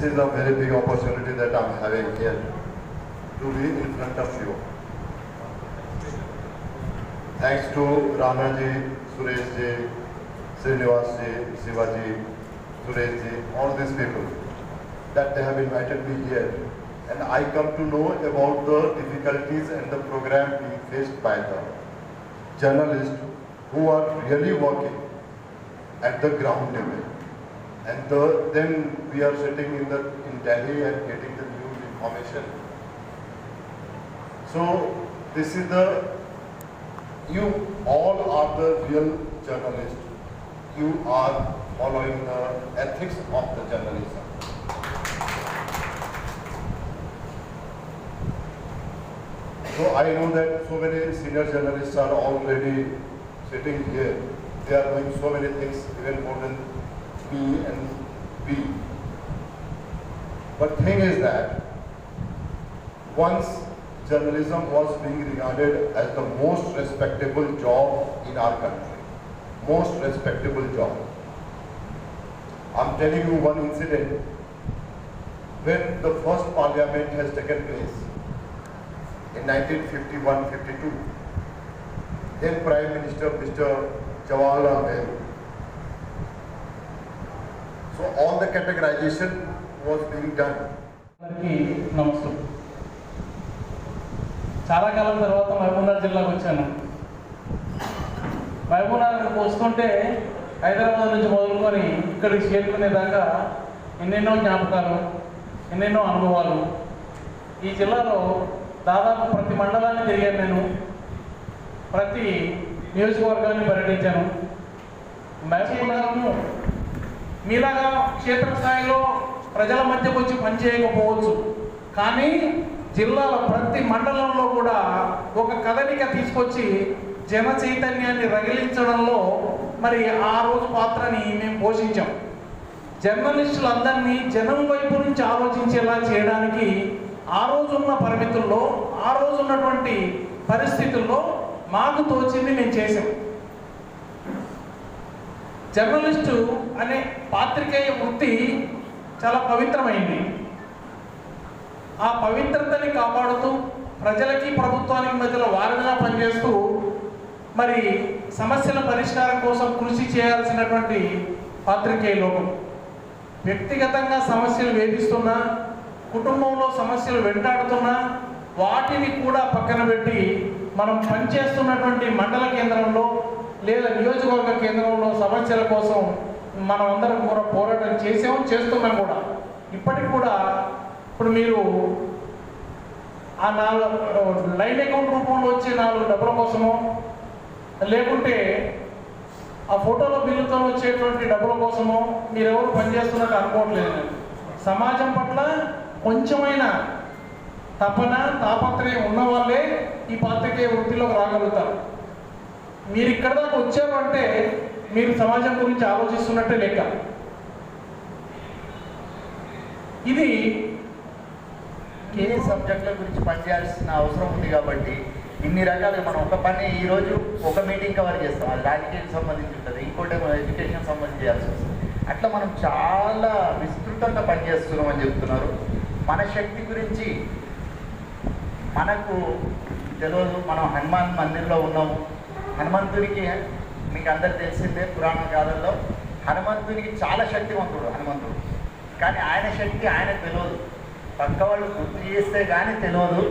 This is a very big opportunity that I'm having here to be in front of you. Thanks to Ranaji, Sureshji, Srinivasji, Shivaji, Sureshji, all these people that they have invited me here. And I come to know about the difficulties and the program being faced by the journalists who are really working at the ground level. And the, then we are sitting in the in Delhi and getting the news information. So this is the you all are the real journalists. You are following the ethics of the journalism. So I know that so many senior journalists are already sitting here. They are doing so many things, even more than me and we. But thing is that once journalism was being regarded as the most respectable job in our country. Most respectable job. I'm telling you one incident. When the first parliament has taken place in 1951-52, then Prime Minister Mr. Jawaharlal Nehru. So all the categorization was being done. అందరికీ నమస్తే చాలా కాలం తర్వాత మహబూబ్నగర్ జిల్లాకు వచ్చాను. మహబూబ్నగర్ పోసుకుంటే హైదరాబాద్ నుంచి మొదలుకొని ఇక్కడికి చేరుకునేదాకా ఎన్నెన్నో జ్ఞాపకాలు ఎన్నెన్నో అనుభవాలు. ఈ జిల్లాలో దాదాపు ప్రతి మండలాన్ని తిరిగాను నేను. ప్రతి నియోజకవర్గాన్ని పర్యటించాను. మహబూబ్నగర్ను మీలాగా క్షేత్రస్థాయిలో ప్రజల మధ్యకు వచ్చి పనిచేయకపోవచ్చు కానీ జిల్లాల ప్రతి మండలంలో కూడా ఒక కదలిక తీసుకొచ్చి జన చైతన్యాన్ని రగిలించడంలో మరి ఆ రోజు పాత్రని మేము పోషించాం. జర్నలిస్టులందరినీ జనం వైపు నుంచి ఆలోచించేలా చేయడానికి ఆ రోజున్న పరిమితుల్లో ఆ రోజున్నటువంటి పరిస్థితుల్లో మాకు తోచింది మేము చేసాం జర్నలిస్టు అనే పాత్రికేయ వృత్తి చాలా పవిత్రమైంది. ఆ పవిత్రతని కాపాడుతూ ప్రజలకి ప్రభుత్వానికి మధ్యలో వారధిగా పనిచేస్తూ మరి సమస్యల పరిష్కారం కోసం కృషి చేయాల్సినటువంటి పాత్రికేయ లోకం. వ్యక్తిగతంగా సమస్యలు వేధిస్తున్నా కుటుంబంలో సమస్యలు వెంటాడుతున్నా వాటిని కూడా పక్కన పెట్టి మనం పనిచేస్తున్నటువంటి మండల కేంద్రంలో లేదా నియోజకవర్గ కేంద్రంలో సమస్యల కోసం మనం అందరం కూడా పోరాటం చేసాము చేస్తున్నాం కూడా. ఇప్పటికి కూడా ఇప్పుడు మీరు ఆ నాలుగు లైన్ అకౌంట్ రూపంలో వచ్చే నాలుగు డబ్బుల కోసమో లేకుంటే ఆ ఫోటోలో బిల్లుతో వచ్చేటువంటి డబ్బుల కోసమో మీరెవరు పనిచేస్తున్నట్టు అనుకోవట్లేదు. సమాజం పట్ల కొంచెమైన తపన తాపత్రయం ఉన్న వాళ్ళే ఈ పాత్రికేయ వృత్తిలోకి రాగలుగుతారు. మీరు ఇక్కడ దాకా వచ్చారు అంటే మీరు సమాజం గురించి ఆలోచిస్తున్నట్టే లెక్క ఇది ఏ సబ్జెక్టుల గురించి పనిచేయాల్సిన అవసరం ఉంది కాబట్టి ఇన్ని రకాలుగా మనం ఒక పని ఈరోజు ఒక మీటింగ్ కవర్ చేస్తాం. అది రాజకీయం సంబంధించి ఉంటుంది ఇంకోటి ఏమో ఎడ్యుకేషన్ సంబంధించి చేయాల్సి వస్తుంది. అట్లా మనం చాలా విస్తృతంగా పనిచేస్తున్నాం అని చెప్తున్నారు. మన శక్తి గురించి మనకు తెలియదు. మనం హనుమాన్ మందిర్లో ఉన్నాము హనుమంతునికి మీకు అందరు తెలిసిందే పురాణ గాథల్లో హనుమంతునికి చాలా శక్తివంతుడు హనుమంతుడు. కానీ ఆయన శక్తి ఆయన తెలియదు పక్క వాళ్ళు గుర్తు చేస్తే కానీ తెలియదు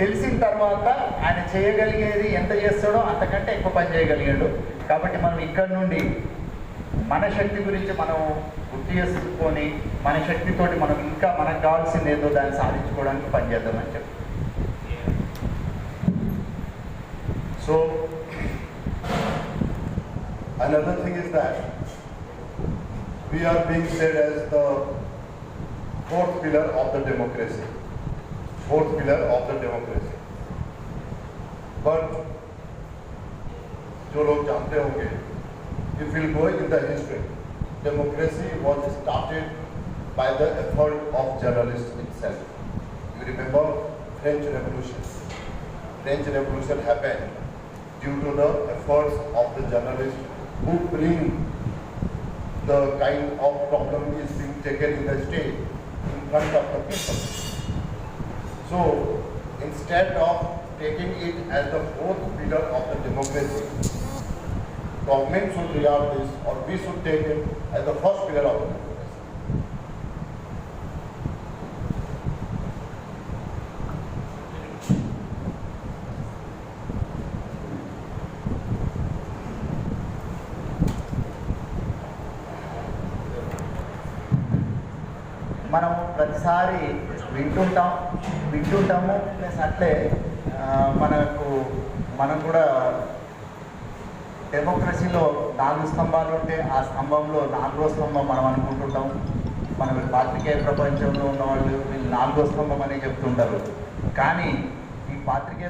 తెలిసిన తర్వాత ఆయన చేయగలిగేది ఎంత చేస్తాడో అంతకంటే ఎక్కువ పని చేయగలిగాడు. కాబట్టి మనం ఇక్కడ నుండి మన శక్తి గురించి మనం గుర్తు చేసుకొని మన శక్తితోటి మనం ఇంకా మనకు కావాల్సింది ఏదో దాన్ని సాధించుకోవడానికి పనిచేద్దామని చెప్పి. So another thing is that we are being said as the fourth pillar of the democracy. Fourth pillar of the democracy. But जो लोग जानते होंगे if we'll go in the history, democracy was started by the effort of journalists itself. You remember French Revolution. French Revolution happened due to the efforts of the journalists who bring the kind of problem is being taken in the state in front of the people. So instead of taking it as the fourth pillar of the democracy, government should regard this or we should take it as the first pillar of the democracy. మనం ప్రతిసారి వింటుంటాం వింటుంటాము plus అట్లే మనకు మనం కూడా డెమోక్రసీలో నాలుగు స్తంభాలు ఉంటే ఆ స్తంభంలో నాలుగో స్తంభం మనం అనుకుంటుంటాం. మనం పాత్రికేయ ప్రపంచంలో ఉన్న వాళ్ళు వీళ్ళు నాలుగో స్తంభం అనే చెప్తుంటారు. కానీ ఈ పాత్రికేయ